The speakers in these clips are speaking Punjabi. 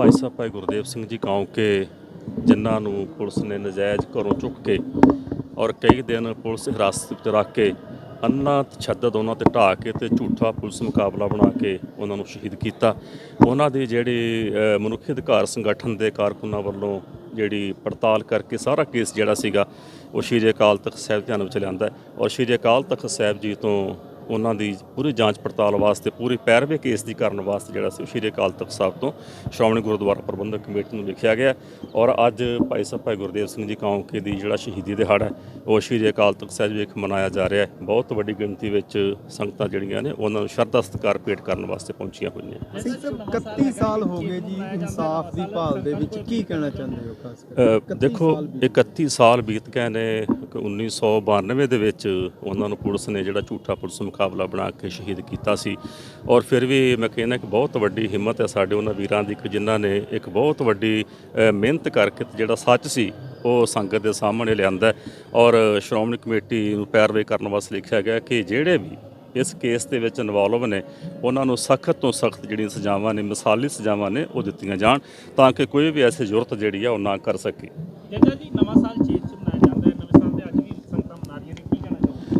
ਭਾਈ ਸਾਹਿਬ, ਭਾਈ ਗੁਰਦੇਵ ਸਿੰਘ ਜੀ ਕੌਂ ਜਿਨ੍ਹਾਂ ਨੂੰ ਪੁਲਿਸ ਨੇ ਨਜਾਇਜ਼ ਘਰੋਂ ਚੁੱਕ ਕੇ ਔਰ ਕਈ ਦਿਨ ਪੁਲਿਸ ਹਿਰਾਸਤ ਵਿੱਚ ਰੱਖ ਕੇ ਅੰਨਾ ਤਸ਼ੱਦਦ ਉਹਨਾਂ ਤੇ ਢਾਹ ਕੇ ਤੇ ਝੂਠਾ ਪੁਲਿਸ ਮੁਕਾਬਲਾ ਬਣਾ ਕੇ ਉਹਨਾਂ ਨੂੰ ਸ਼ਹੀਦ ਕੀਤਾ। ਉਹਨਾਂ ਦੀ ਜਿਹੜੀ ਮਨੁੱਖੀ ਅਧਿਕਾਰ ਸੰਗਠਨ ਦੇ ਕਾਰਕੁਨਾਂ ਵੱਲੋਂ ਜਿਹੜੀ ਪੜਤਾਲ ਕਰਕੇ ਸਾਰਾ ਕੇਸ ਜਿਹੜਾ ਸੀਗਾ, ਉਹ ਸ਼੍ਰੀ ਅਕਾਲ ਤਖਤ ਸਾਹਿਬ ਧਿਆਨ ਵਿੱਚ ਲਿਆਂਦਾ ਔਰ ਸ਼੍ਰੀ ਅਕਾਲ ਤਖਤ ਸਾਹਿਬ ਜੀ ਤੋਂ ਉਹਨਾਂ ਦੀ ਪੂਰੀ ਜਾਂਚ ਪੜਤਾਲ ਵਾਸਤੇ ਪੂਰੀ ਪੈਰਵੇ ਕੇਸ ਦੀ ਕਰਨ ਵਾਸਤੇ ਜਿਹੜਾ ਸੀ ਸ਼੍ਰੀ ਅਕਾਲ ਤਖਤ ਸਾਹਿਬ ਤੋਂ ਸ਼੍ਰੋਮਣੀ ਗੁਰਦੁਆਰਾ ਪ੍ਰਬੰਧਕ ਕਮੇਟੀ ਨੂੰ ਲਿਖਿਆ ਗਿਆ। ਔਰ ਅੱਜ ਭਾਈ ਸਾਹਿਬ ਭਾਈ ਗੁਰਦੇਵ ਸਿੰਘ ਜੀ ਕੌਂਕੇ ਦੀ ਜਿਹੜਾ ਸ਼ਹੀਦੀ ਦਿਹਾੜਾ ਹੈ ਉਹ ਸ਼੍ਰੀ ਅਕਾਲ ਤਖਤ ਸਾਹਿਬ ਵਿਖ ਮਨਾਇਆ ਜਾ ਰਿਹਾ ਹੈ। ਬਹੁਤ ਵੱਡੀ ਗਿਣਤੀ ਵਿੱਚ ਸੰਗਤਾਂ ਜਿਹੜੀਆਂ ਨੇ ਉਹਨਾਂ ਨੂੰ ਸ਼ਰਧਾ ਸਤਿਕਾਰ ਭੇਟ ਕਰਨ ਵਾਸਤੇ ਪਹੁੰਚੀਆਂ ਹੋਈਆਂ। ਸਾਹਿਬ 31 ਸਾਲ ਹੋ ਗਏ ਜੀ ਇਨਸਾਫ ਦੀ ਭਾਲ ਦੇ ਵਿੱਚ ਕੀ ਕਹਿਣਾ ਚਾਹੁੰਦੇ ਹੋ ਖਾਸ ਕਰ ਅ, ਦੇਖੋ 31 ਸਾਲ ਬੀਤ ਗਏ ਨੇ ਕਿ 1992 ਦੇ ਵਿੱਚ ਉਹਨਾਂ ਨੂੰ ਪੁਲਿਸ ਨੇ ਜਿਹੜਾ ਝੂਠਾ ਪੁਲਿਸ ਮੁਕਾਬਲਾ ਬਣਾ ਕੇ ਸ਼ਹੀਦ ਕੀਤਾ ਸੀ। ਔਰ ਫਿਰ ਵੀ ਮੈਂ ਕਹਿੰਦਾ ਕਿ ਬਹੁਤ ਵੱਡੀ ਹਿੰਮਤ ਹੈ ਸਾਡੇ ਉਹਨਾਂ ਵੀਰਾਂ ਦੀ, ਕਿ ਜਿਨ੍ਹਾਂ ਨੇ ਇੱਕ ਬਹੁਤ ਵੱਡੀ ਮਿਹਨਤ ਕਰਕੇ ਜਿਹੜਾ ਸੱਚ ਸੀ, ਉਹ ਸੰਗਤ ਦੇ ਸਾਹਮਣੇ ਲਿਆਂਦਾ ਔਰ ਸ਼੍ਰੋਮਣੀ ਕਮੇਟੀ ਨੂੰ ਪੈਰਵੇ ਕਰਨ ਵਾਸਤੇ ਲਿਖਿਆ ਗਿਆ ਕਿ ਜਿਹੜੇ ਵੀ ਇਸ ਕੇਸ ਦੇ ਵਿੱਚ ਇਨਵੋਲਵ ਨੇ, ਉਹਨਾਂ ਨੂੰ ਸਖਤ ਤੋਂ ਸਖਤ ਜਿਹੜੀਆਂ ਸਜ਼ਾਵਾਂ ਨੇ, ਮਿਸਾਲੀ ਸਜ਼ਾਵਾਂ ਨੇ, ਉਹ ਦਿੱਤੀਆਂ ਜਾਣ, ਤਾਂ ਕਿ ਕੋਈ ਵੀ ਐਸੀ ਜ਼ਰੂਰਤ ਜਿਹੜੀ ਆ ਉਹ ਨਾ ਕਰ ਸਕੇ। ਜੀ, ਨਵਾਂ ਸਾਲ ਚੇਤ ਚ ਮਨਾਇਆ ਜਾਂਦਾ ਹੈ ਨਵੇਂ ਸਾਲ ਦੇ ਅੱਜ ਵੀ ਸੰਗਤਾਂ ਮਨਾ ਰਹੀਆਂ ਨੇ ਕੀ ਕਹਿਣਾ ਚਾਹੁੰਦੇ ਅ,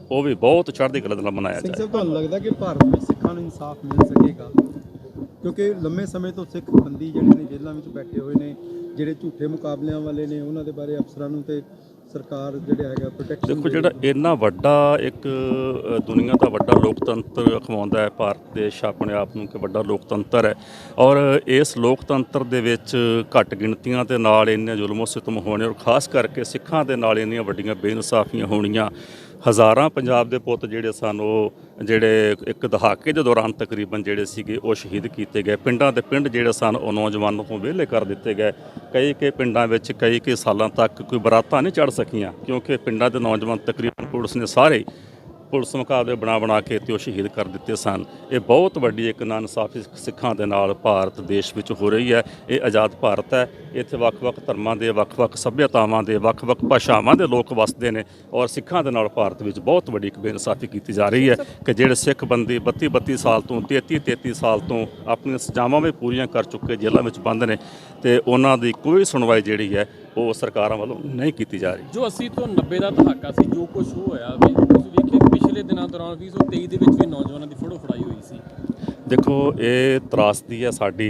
ਉਹ ਵੀ ਬਹੁਤ ਚੜ੍ਹਦੀ ਕਲਾ ਦੇ ਨਾਲ ਮਨਾਇਆ ਸਿੰਘ ਜਾਏ। ਸਾਹਿਬ ਤੁਹਾਨੂੰ ਲੱਗਦਾ ਕਿ ਭਾਰਤ ਵਿੱਚ ਸਿੱਖਾਂ ਨੂੰ ਇਨਸਾਫ ਮਿਲ ਸਕੇਗਾ? ਕਿਉਂਕਿ ਲੰਮੇ ਸਮੇਂ ਤੋਂ ਸਿੱਖ ਬੰਦੀ ਜਿਹੜੇ ਨੇ ਜੇਲ੍ਹਾਂ ਵਿੱਚ ਬੈਠੇ ਹੋਏ ਨੇ ਜਿਹੜੇ ਝੂਠੇ ਮੁਕਾਬਲਿਆਂ ਵਾਲੇ ਨੇ ਉਹਨਾਂ ਦੇ ਬਾਰੇ ਅਫਸਰਾਂ ਨੂੰ ਤੇ ਸਰਕਾਰ ਜਿਹੜੇ ਹੈਗਾ ਪ੍ਰੋਟੈਕਸ਼ਨ ਦੇਖੋ ਜਿਹੜਾ ਇੰਨਾ ਵੱਡਾ ਇੱਕ ਅ, ਦੁਨੀਆ ਦਾ ਵੱਡਾ ਲੋਕਤੰਤਰ ਅਖਵਾਉਂਦਾ ਹੈ ਭਾਰਤ ਦੇਸ਼ ਆਪਣੇ ਆਪ ਨੂੰ ਕਿ ਵੱਡਾ ਲੋਕਤੰਤਰ ਹੈ। ਔਰ ਇਸ ਲੋਕਤੰਤਰ ਦੇ ਵਿੱਚ ਘੱਟ ਗਿਣਤੀਆਂ ਦੇ ਨਾਲ ਇੰਨੇ ਜ਼ੁਲਮੋ ਸਿਤਮ ਹੋਣੇ ਔਰ ਖਾਸ ਕਰਕੇ ਸਿੱਖਾਂ ਦੇ ਨਾਲ ਇੰਨੀਆਂ ਵੱਡੀਆਂ ਬੇਇਨਸਾਫੀਆਂ ਹੋਣੀਆਂ ਹਜ਼ਾਰਾਂ ਪੰਜਾਬ ਦੇ ਪੁੱਤ ਜਿਹੜੇ ਸਨ, ਉਹ ਜਿਹੜੇ ਇੱਕ ਦਹਾਕੇ ਦੇ ਦੌਰਾਨ ਤਕਰੀਬਨ ਜਿਹੜੇ ਸੀਗੇ, ਉਹ ਸ਼ਹੀਦ ਕੀਤੇ ਗਏ। ਪਿੰਡਾਂ ਦੇ ਪਿੰਡ ਜਿਹੜੇ ਸਨ, ਉਹ ਨੌਜਵਾਨਾਂ ਤੋਂ ਵਿਹਲੇ ਕਰ ਦਿੱਤੇ ਗਏ। ਕਈ ਕਈ ਪਿੰਡਾਂ ਵਿੱਚ ਕਈ ਕਈ ਸਾਲਾਂ ਤੱਕ ਕੋਈ ਬਰਾਤਾਂ ਨਹੀਂ ਚੜ ਸਕੀਆਂ, ਕਿਉਂਕਿ ਪਿੰਡਾਂ ਦੇ ਨੌਜਵਾਨ ਤਕਰੀਬਨ ਪੁਲਿਸ ਨੇ ਸਾਰੇ ਪੁਲਿਸ ਮੁਕਾਬਲੇ ਬਣਾ ਬਣਾ ਕੇ ਤੇ ਉਹ ਸ਼ਹੀਦ ਕਰ ਦਿੱਤੇ ਸਨ। ਇਹ ਬਹੁਤ ਵੱਡੀ ਇੱਕ ਨਾਇਨਸਾਫੀ ਸਿੱਖਾਂ ਦੇ ਨਾਲ ਭਾਰਤ ਦੇਸ਼ ਵਿੱਚ ਹੋ ਰਹੀ ਹੈ। ਇਹ ਆਜ਼ਾਦ ਭਾਰਤ ਹੈ। ਇੱਥੇ ਵੱਖ-ਵੱਖ ਧਰਮਾਂ ਦੇ, ਵੱਖ-ਵੱਖ ਸੱਭਿਅਤਾਵਾਂ ਦੇ, ਵੱਖ-ਵੱਖ ਭਾਸ਼ਾਵਾਂ ਦੇ ਲੋਕ ਵਸਦੇ ਨੇ ਔਰ ਸਿੱਖਾਂ ਦੇ ਨਾਲ ਭਾਰਤ ਵਿੱਚ ਬਹੁਤ ਵੱਡੀ ਇੱਕ ਬੇਇਨਸਾਫੀ ਕੀਤੀ ਜਾ ਰਹੀ ਹੈ ਕਿ ਜਿਹੜੇ ਸਿੱਖ ਬੰਦੇ 32 32 ਸਾਲ ਤੋਂ 33 33 ਸਾਲ ਤੋਂ ਆਪਣੀਆਂ ਸਜ਼ਾਵਾਂ ਵੀ ਪੂਰੀਆਂ ਕਰ ਚੁੱਕੇ ਜੇਲ੍ਹਾਂ ਵਿੱਚ ਬੰਦ ਨੇ ਤੇ ਉਹਨਾਂ ਦੀ ਕੋਈ ਸੁਣਵਾਈ ਜਿਹੜੀ ਹੈ ਉਹ ਸਰਕਾਰਾਂ ਵੱਲੋਂ ਨਹੀਂ ਕੀਤੀ ਜਾ ਰਹੀ। ਜੋ 80 ਤੋਂ 90 ਦਾ ਦਹਾਕਾ ਸੀ, ਜੋ ਕੁਝ ਹੋਇਆ, ਵੀ ਪਿਛਲੇ ਦਿਨਾਂ ਦੌਰਾਨ 2023 ਦੇ ਵਿੱਚ ਵੀ ਨੌਜਵਾਨਾਂ ਦੀ ਫੜੋ ਫੜਾਈ ਹੋਈ ਸੀ। ਦੇਖੋ ਇਹ ਤਰਾਸਦੀ ਹੈ ਸਾਡੀ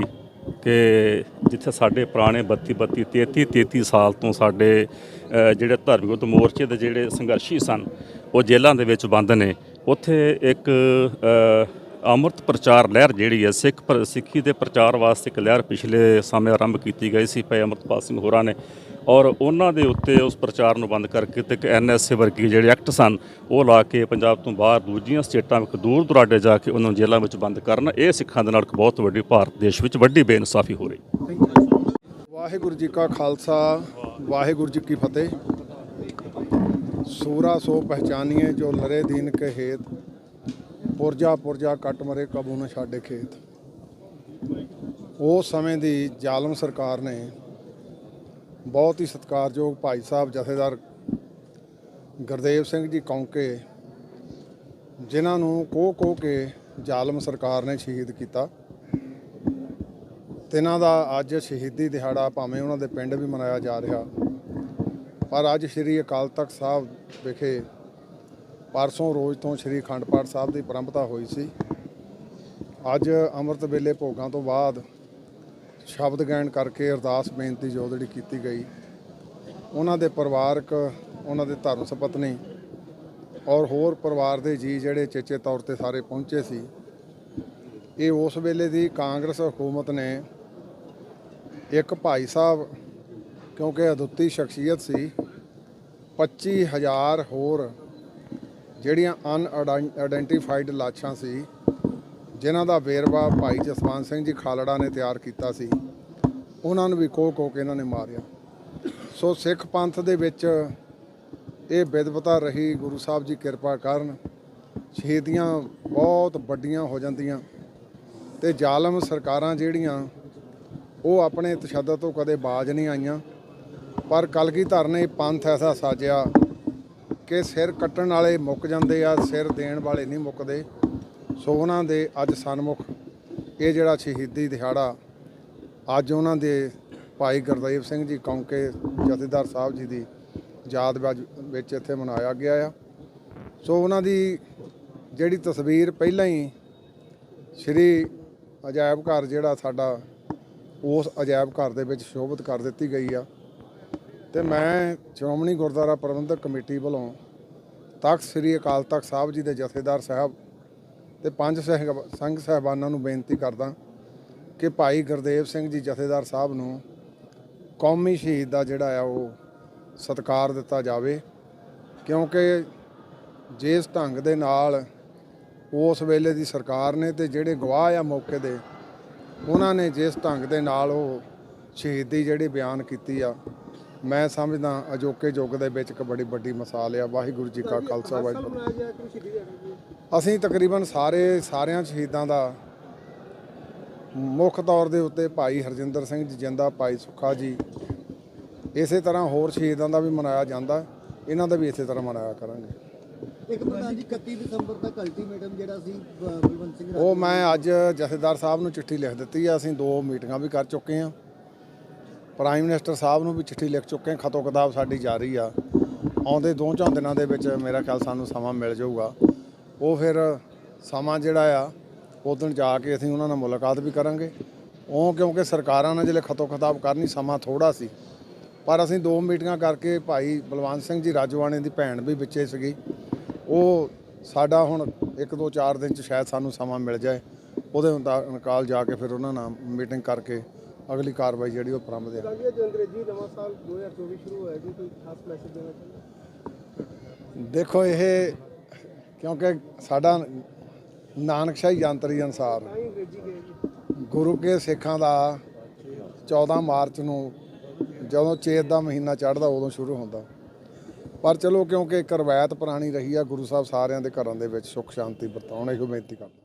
ਕਿ ਜਿੱਥੇ ਸਾਡੇ ਪੁਰਾਣੇ 32 32 33 33 ਸਾਲ ਤੋਂ ਸਾਡੇ ਜਿਹੜੇ ਧਾਰਮਿਕ ਮੋਰਚੇ ਦੇ ਜਿਹੜੇ ਸੰਘਰਸ਼ੀ ਸਨ ਉਹ ਜੇਲ੍ਹਾਂ ਦੇ ਵਿੱਚ ਬੰਦ ਨੇ। ਉੱਥੇ ਇੱਕ ਅ, ਅੰਮ੍ਰਿਤ ਪ੍ਰਚਾਰ ਲਹਿਰ ਜਿਹੜੀ ਹੈ ਸਿੱਖ ਪਰ- ਸਿੱਖੀ ਦੇ ਪ੍ਰਚਾਰ ਵਾਸਤੇ ਇੱਕ ਲਹਿਰ ਪਿਛਲੇ ਸਮੇਂ ਆਰੰਭ ਕੀਤੀ ਗਈ ਸੀ ਭਾਈ ਅੰਮ੍ਰਿਤਪਾਲ ਸਿੰਘ ਹੋਰਾਂ ਨੇ। ਔਰ ਉਹਨਾਂ ਦੇ ਉੱਤੇ ਉਸ ਪ੍ਰਚਾਰ ਨੂੰ ਬੰਦ ਕਰਕੇ ਤੇ ਇੱਕ ਐਨਐਸਏ ਵਰਗੀ ਜਿਹੜੇ ਐਕਟ ਸਨ, ਉਹ ਲਾ ਕੇ ਪੰਜਾਬ ਤੋਂ ਬਾਹਰ ਦੂਜੀਆਂ ਸਟੇਟਾਂ ਵਿੱਚ ਦੂਰ ਦੁਰਾਡੇ ਜਾ ਕੇ ਉਹਨਾਂ ਨੂੰ ਜੇਲ੍ਹਾਂ ਵਿੱਚ ਬੰਦ ਕਰਨ, ਇਹ ਸਿੱਖਾਂ ਦੇ ਨਾਲ ਇੱਕ ਬਹੁਤ ਵੱਡੀ ਭਾਰਤ ਦੇਸ਼ ਵਿੱਚ ਵੱਡੀ ਬੇਇਨਸਾਫੀ ਹੋ ਰਹੀ। ਵਾਹਿਗੁਰੂ ਜੀ ਕਾ ਖਾਲਸਾ, ਵਾਹਿਗੁਰੂ ਜੀ ਕੀ ਫਤਿਹ। ਸੂਰਾ ਸੋ ਪਹਿਚਾਨੀਏ ਜੋ ਲਰੇ ਦੀਨ ਕੇ ਹੇਤ, ਪੁਰਜਾ ਪੁਰਜਾ ਕੱਟ ਮਰੇ ਕਬੂ ਨ ਛਾੜੇ ਖੇਤ। ਉਸ ਸਮੇਂ ਦੀ ਜ਼ਾਲਮ ਸਰਕਾਰ ਨੇ ਬਹੁਤ ਹੀ ਸਤਿਕਾਰਯੋਗ ਭਾਈ ਸਾਹਿਬ ਜਥੇਦਾਰ ਗੁਰਦੇਵ ਸਿੰਘ ਜੀ ਕੌਂਕੇ, ਜਿਨ੍ਹਾਂ ਨੂੰ ਕੋਹ ਕੋ ਕੇ ਜ਼ਾਲਮ ਸਰਕਾਰ ਨੇ ਸ਼ਹੀਦ ਕੀਤਾ। ਤੇ ਦਾ ਅੱਜ ਸ਼ਹੀਦੀ ਦਿਹਾੜਾ ਭਾਵੇਂ ਉਹਨਾਂ ਦੇ ਪਿੰਡ ਵੀ ਮਨਾਇਆ ਜਾ ਰਿਹਾ। ਪਰ ਅੱਜ ਸ੍ਰੀ ਅਕਾਲ ਤਖਤ ਸਾਹਿਬ ਵਿਖੇ ਪਰਸੋਂ ਰੋਜ਼ ਤੋਂ ਸ੍ਰੀ ਅਖੰਡ ਪਾਠ ਸਾਹਿਬ ਦੀ ਪਰੰਪਰਾ ਹੋਈ ਸੀ। ਅੱਜ ਅੰਮ੍ਰਿਤ ਵੇਲੇ ਭੋਗਾਂ ਤੋਂ ਬਾਅਦ ਸ਼ਬਦ ਗਾਇਨ ਕਰਕੇ ਅਰਦਾਸ ਬੇਨਤੀ ਜੋ ਜਿਹੜੀ ਕੀਤੀ ਗਈ, ਉਹਨਾਂ ਦੇ ਪਰਿਵਾਰਕ, ਉਹਨਾਂ ਦੇ ਧਰਮ ਸੁਪਤਨੀ ਔਰ ਹੋਰ ਪਰਿਵਾਰ ਦੇ ਜੀ ਜਿਹੜੇ ਚੇਚੇ ਤੌਰ ਤੇ ਸਾਰੇ ਪਹੁੰਚੇ ਸੀ, ਇਹ ਉਸ ਵੇਲੇ ਦੀ ਕਾਂਗਰਸ ਹਕੂਮਤ ਨੇ ਇੱਕ ਭਾਈ ਸਾਹਿਬ, ਕਿਉਂਕਿ ਅਦੁੱਤੀ ਸ਼ਖਸੀਅਤ ਸੀ 25000 ਹੋਰ ਜਿਹੜੀਆਂ ਅਨ ਆਇਡੈਂਟੀਫਾਈਡ ਲਾਸ਼ਾਂ ਸੀ ਜਿਨ੍ਹਾਂ ਦਾ ਵੇਰਵਾ ਭਾਈ ਜਸਵੰਤ ਸਿੰਘ ਜੀ ਖਾਲੜਾ ਨੇ ਤਿਆਰ ਕੀਤਾ ਸੀ, ਉਹਨਾਂ ਨੂੰ ਵੀ ਕੋਹ ਕੋਹ ਕੇ ਇਹਨਾਂ ਨੇ ਮਾਰਿਆ। ਸੋ ਸਿੱਖ ਪੰਥ ਦੇ ਵਿੱਚ ਇਹ ਵਿਦਵਤਾ ਰਹੀ, ਗੁਰੂ ਸਾਹਿਬ ਜੀ ਕਿਰਪਾ ਕਰਨ ਸ਼ਹੀਦੀਆਂ ਬਹੁਤ ਵੱਡੀਆਂ ਹੋ ਜਾਂਦੀਆਂ ਤੇ ਜ਼ਾਲਮ ਸਰਕਾਰਾਂ ਜਿਹੜੀਆਂ, ਉਹ ਆਪਣੇ ਤਸ਼ੱਦਦ ਤੋਂ ਕਦੇ ਬਾਜ ਨਹੀਂ ਆਈਆਂ। ਪਰ ਕਲਗੀਧਰ ਨੇ ਪੰਥ ਐਸਾ ਸਾਜਿਆ ਕਿ ਸਿਰ ਕੱਟਣ ਵਾਲੇ ਮੁੱਕ ਜਾਂਦੇ ਆ, ਸਿਰ ਦੇਣ ਵਾਲੇ ਨਹੀਂ ਮੁੱਕਦੇ। ਸੋ ਉਹਨਾਂ ਦੇ ਅੱਜ ਸਨਮੁਖ, ਇਹ ਜਿਹੜਾ ਸ਼ਹੀਦੀ ਦਿਹਾੜਾ, ਅੱਜ ਉਹਨਾਂ ਦੇ ਭਾਈ ਗੁਰਦੇਵ ਸਿੰਘ ਜੀ ਕੌਂਕੇ ਜਥੇਦਾਰ ਸਾਹਿਬ ਜੀ ਦੀ ਯਾਦ ਵਿੱਚ- ਵਿੱਚ ਇੱਥੇ ਮਨਾਇਆ ਗਿਆ ਆ। ਸੋ ਉਹਨਾਂ ਦੀ ਜਿਹੜੀ ਤਸਵੀਰ ਪਹਿਲਾਂ ਹੀ ਸ਼੍ਰੀ ਅਜਾਇਬ ਘਰ ਜਿਹੜਾ ਸਾਡਾ, ਉਸ ਅਜਾਇਬ ਘਰ ਦੇ ਵਿੱਚ ਸ਼ੋਭਿਤ ਕਰ ਦਿੱਤੀ ਗਈ ਆ। ਤੇ ਮੈਂ ਸ਼੍ਰੋਮਣੀ ਗੁਰਦੁਆਰਾ ਪ੍ਰਬੰਧਕ ਕਮੇਟੀ ਵੱਲੋਂ ਤਖਤ ਸ੍ਰੀ ਅਕਾਲ ਤਖਤ ਸਾਹਿਬ ਜੀ ਦੇ ਜਥੇਦਾਰ ਸਾਹਿਬ ਤੇ ਪੰਜ ਸੰਘ ਸਾਹਿਬਾਨਾਂ ਨੂੰ ਬੇਨਤੀ ਕਰਦਾ ਕਿ ਭਾਈ ਗੁਰਦੇਵ ਸਿੰਘ ਜੀ ਜਥੇਦਾਰ ਸਾਹਿਬ ਨੂੰ ਕੌਮੀ ਸ਼ਹੀਦ ਦਾ ਜਿਹੜਾ ਆ ਉਹ ਸਤਿਕਾਰ ਦਿੱਤਾ ਜਾਵੇ ਕਿਉਂਕਿ ਜਿਸ ਢੰਗ ਦੇ ਨਾਲ ਉਸ ਵੇਲੇ ਦੀ ਸਰਕਾਰ ਨੇ ਤੇ ਜਿਹੜੇ ਗਵਾਹ ਆ ਮੌਕੇ ਦੇ ਉਹਨਾਂ ਨੇ ਜਿਸ ਢੰਗ ਦੇ ਨਾਲ ਉਹ ਸ਼ਹੀਦੀ ਜਿਹੜੀ ਬਿਆਨ ਕੀਤੀ ਆ ਮੈਂ ਸਮਝਦਾ ਅਜੋਕੇ ਯੁੱਗ ਦੇ ਵਿੱਚ ਇੱਕ ਬੜੀ ਵੱਡੀ ਮਿਸਾਲ ਆ ਵਾਹਿਗੁਰੂ ਜੀ ਕਾ ਖਾਲਸਾ ਵਾਹਿਗੁਰੂ। ਅਸੀਂ ਤਕਰੀਬਨ ਸਾਰੇ ਸਾਰਿਆਂ ਸ਼ਹੀਦਾਂ ਦਾ ਮੁੱਖ ਤੌਰ ਦੇ ਉੱਤੇ ਭਾਈ ਹਰਜਿੰਦਰ ਸਿੰਘ ਜੀ ਜਿੰਦਾ ਭਾਈ ਸੁੱਖਾ ਜੀ ਇਸੇ ਤਰ੍ਹਾਂ ਹੋਰ ਸ਼ਹੀਦਾਂ ਦਾ ਵੀ ਮਨਾਇਆ ਜਾਂਦਾ। ਇਹਨਾਂ ਦਾ ਵੀ ਇਸੇ ਤਰ੍ਹਾਂ ਮਨਾਇਆ ਕਰਾਂਗੇ। ਇੱਕ ਪ੍ਰਧਾਨ ਜੀ 31 ਦਸੰਬਰ ਤੱਕ ਅਲਟੀਮੇਟਮ ਜਿਹੜਾ ਸੀ ਬਲਵੰਤ ਸਿੰਘ ਉਹ ਮੈਂ ਅੱਜ ਜਥੇਦਾਰ ਸਾਹਿਬ ਨੂੰ ਚਿੱਠੀ ਲਿਖ ਦਿੱਤੀ ਆ। ਅਸੀਂ ਦੋ ਮੀਟਿੰਗਾਂ ਵੀ ਕਰ ਚੁੱਕੇ ਹਾਂ। ਪ੍ਰਾਈਮ ਮਿਨਿਸਟਰ ਸਾਹਿਬ ਨੂੰ ਵੀ ਚਿੱਠੀ ਲਿਖ ਚੁੱਕੇ ਹਾਂ। ਖਤੋ ਕਿਤਾਬ ਸਾਡੀ ਜਾਰੀ ਆ। ਆਉਂਦੇ ਦੋ ਚਾਰ ਦਿਨਾਂ ਦੇ ਵਿੱਚ ਮੇਰਾ ਖਿਆਲ ਸਾਨੂੰ ਸਮਾਂ ਮਿਲ ਜਾਊਗਾ। ਉਹ ਫਿਰ ਸਮਾਂ ਜਿਹੜਾ ਆ ਉਦੋਂ ਜਾ ਕੇ ਅਸੀਂ ਉਹਨਾਂ ਨਾਲ ਮੁਲਾਕਾਤ ਵੀ ਕਰਾਂਗੇ। ਉਹ ਕਿਉਂਕਿ ਸਰਕਾਰਾਂ ਨਾਲ ਜਿਹੜੇ ਖਤੋ ਕਿਤਾਬ ਕਰਨੀ ਸਮਾਂ ਥੋੜਾ ਸੀ। ਪਰ ਅਸੀਂ ਦੋ ਮੀਟਿੰਗਾਂ ਕਰਕੇ ਭਾਈ ਬਲਵੰਤ ਸਿੰਘ ਜੀ ਰਾਜਵਾਨੇ ਦੀ ਭੈਣ ਵੀ ਵਿੱਚੇ ਸੀਗੀ। ਉਹ ਸਾਡਾ ਹੁਣ ਇੱਕ ਦੋ ਚਾਰ ਦਿਨ ਚ ਸ਼ਾਇਦ ਸਾਨੂੰ ਸਮਾਂ ਮਿਲ ਜਾਏ। ਉਹਦੇ ਮੁਤਾਬਕ ਜਾ ਕੇ ਫਿਰ ਉਹਨਾਂ ਨਾਲ ਮੀਟਿੰਗ ਕਰਕੇ ਅਗਲੀ ਕਾਰਵਾਈ ਜਿਹੜੀ ਉਹ ਪ੍ਰਾਰੰਭ ਦੇ ਜੋ ਅੰਗਰੇਜ਼ੀ ਨਵਾਂ ਸਾਲ 2024 ਸ਼ੁਰੂ ਹੋਇਆ ਜੀ ਕੋਈ ਖਾਸ ਮੈਸੇਜ ਦੇਣਾ ਚਾਹੁੰਦੇ ਦੇਖੋ ਇਹ ਕਿਉਂਕਿ ਸਾਡਾ ਨਾਨਕਸ਼ਾਹੀ ਯੰਤਰੀ ਅਨਸਾਰ ਗੁਰੂ ਕੇ ਸਿੱਖਾਂ ਦਾ 14 ਮਾਰਚ ਨੂੰ ਜਦੋਂ ਚੇਤ ਦਾ ਮਹੀਨਾ ਚੜ੍ਹਦਾ ਉਦੋਂ ਸ਼ੁਰੂ ਹੁੰਦਾ। ਪਰ ਚਲੋ ਕਿਉਂਕਿ ਇੱਕ ਰਵਾਇਤ ਪੁਰਾਣੀ ਰਹੀ ਆ ਗੁਰੂ ਸਾਹਿਬ ਸਾਰਿਆਂ ਦੇ ਘਰਾਂ ਦੇ ਵਿੱਚ ਸੁੱਖ ਸ਼ਾਂਤੀ ਵਰਤਾਉਣ, ਇਹੋ ਬੇਨਤੀ ਕਰਦਾ।